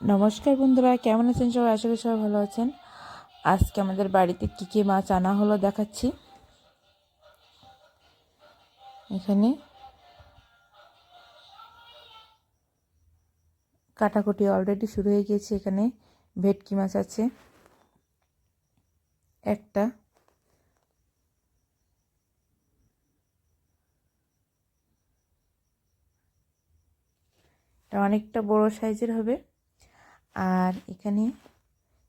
নমস্কার বন্ধুরা, কেমন আছেন সবাই? আশা করি সবাই ভালো আছেন। আজকে আমাদের বাড়িতে কী কী মাছ আনা হলো দেখাচ্ছি। এখানে কাটাকুটি অলরেডি শুরু হয়ে গিয়েছে, এখানে ভেটকি মাছ আছে। একটা। এটা অনেকটা বড় সাইজের হবে। আর এখানে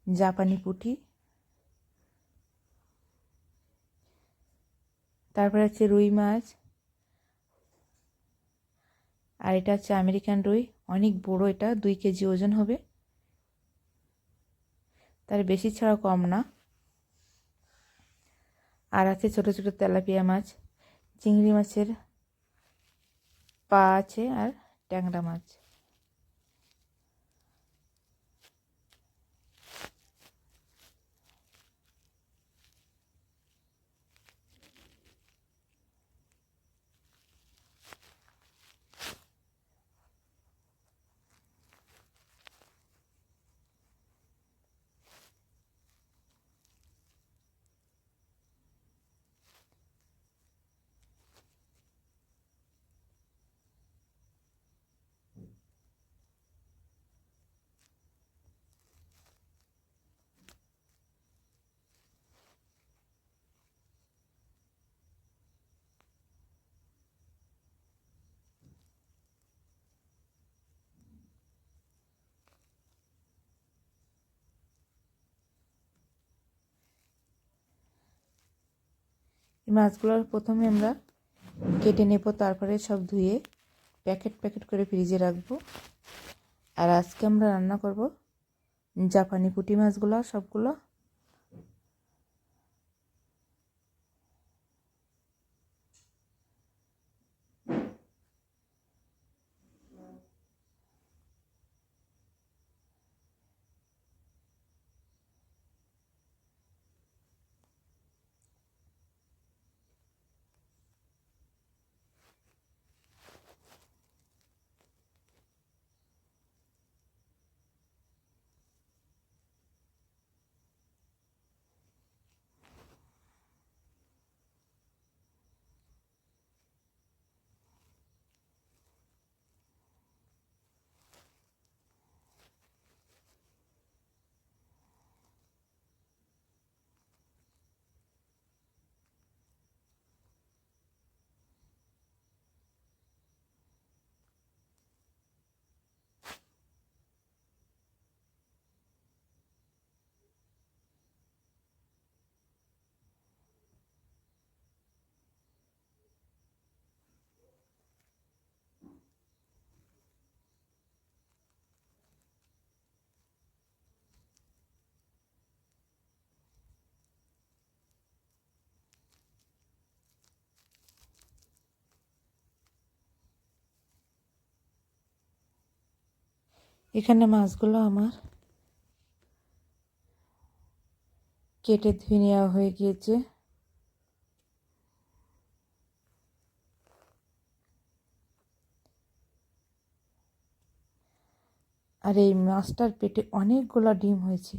জাপানি পুঁটি। তারপরে হচ্ছে রুই মাছ। আর এটা হচ্ছে আমেরিকান রুই। অনেক বড় এটা, দুই কেজি ওজন হবে। তার বেশি ছাড়া কম না। আর আছে ছোট ছোট তেলাপিয়া মাছ। চিংড়ি মাছের পা আছে আর ট্যাংরা মাছ। মাছগুলো প্রথমে আমরা কেটে নেব, তারপরে সব ধুয়ে প্যাকেট প্যাকেট করে ফ্রিজে রাখব। আর আজকে আমরা রান্না করব জাপানি পুঁটি মাছগুলো, সবগুলো এখানে মাছগুলো আমার কেটে ধুয়ে নেওয়া হয়ে গিয়েছে। আর এই মাছটার পেটে অনেকগুলো ডিম হয়েছে।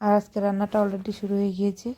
আর আজকে রান্নাটা অলরেডি শুরু হয়ে গিয়েছে।